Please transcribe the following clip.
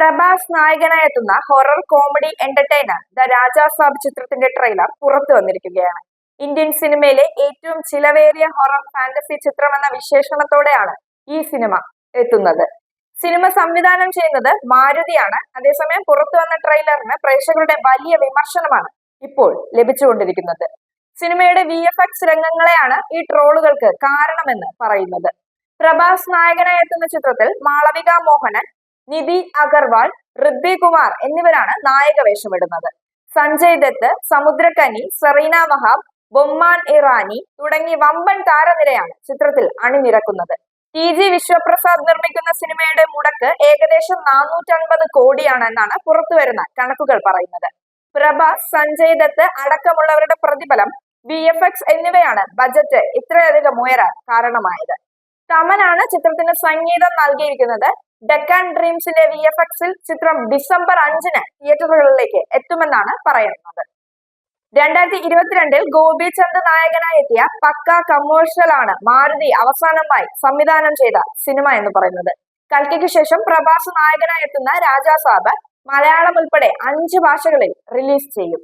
പ്രഭാസ് നായകനായി എത്തുന്ന horror comedy entertainer the Raja Saab ചിത്രത്തിന്റെ ട്രെയിലർ പുറത്തു വന്നിരിക്കുകയാണ്. ഇന്ത്യൻ സിനിമയിലെ ഏറ്റവും ചിലവേറിയ ഹൊറർ ഫാന്റസി ചിത്രം എന്ന വിശേഷണത്തോടെയാണ് ഈ സിനിമ എത്തുന്നത്. സിനിമ സംവിധാനം ചെയ്യുന്നത് മാരുതിയാണ്. അതേസമയം പുറത്തു വന്ന ട്രെയിലറിന് പ്രേക്ഷകരുടെ വലിയ വിമർശനമാണ് ഇപ്പോൾ ലഭിച്ചുകൊണ്ടിരിക്കുന്നത്. സിനിമയുടെ വി എഫ് എക്സ് രംഗങ്ങളെയാണ് ഈ ട്രോളുകൾക്ക് കാരണമെന്ന് പറയുന്നത്. പ്രഭാസ് നായകനായി എത്തുന്ന ചിത്രത്തിൽ മാളവിക മോഹനൻ നിധി അഗർവാൾ ഋദ്ധി കുമാർ എന്നിവരാണ് നായക വേഷമിടുന്നത്. സഞ്ജയ് ദത്ത് സമുദ്രകനി സെറീന വഹാബ് ബൊമ്മാൻ ഇറാനി തുടങ്ങി വമ്പൻ താരനിരയാണ് ചിത്രത്തിൽ അണിനിരക്കുന്നത്. ടി ജി വിശ്വപ്രസാദ് നിർമ്മിക്കുന്ന സിനിമയുടെ മുടക്ക് ഏകദേശം നാനൂറ്റൻപത് കോടിയാണെന്നാണ് പുറത്തുവരുന്ന കണക്കുകൾ പറയുന്നത്. പ്രഭാസ് സഞ്ജയ് ദത്ത് അടക്കമുള്ളവരുടെ പ്രതിഫലം വി എഫ് എക്സ് എന്നിവയാണ് ബജറ്റ് ഇത്രയധികം ഉയരാൻ കാരണമായത്. തമനാണ് ചിത്രത്തിന് സംഗീതം നൽകിയിരിക്കുന്നത് ഡെക്കാൻ ഡ്രീംസിന്റെ വി എഫ് എക്സിൽ ചിത്രം ഡിസംബർ അഞ്ചിന് തിയേറ്ററുകളിലേക്ക് എത്തുമെന്നാണ് പറയുന്നത്. രണ്ടായിരത്തി ഇരുപത്തിരണ്ടിൽ ഗോപിചന്ദ് നായകനായി എത്തിയ പക്ക കമേഴ്ഷ്യൽ ആണ് മാരുതി അവസാനമായി സംവിധാനം ചെയ്ത സിനിമ എന്ന് പറയുന്നത്. കൽക്കയ്ക്ക് ശേഷം പ്രഭാസ് നായകനായി എത്തുന്ന രാജാസാബ് മലയാളം ഉൾപ്പെടെ അഞ്ച് ഭാഷകളിൽ റിലീസ് ചെയ്യും.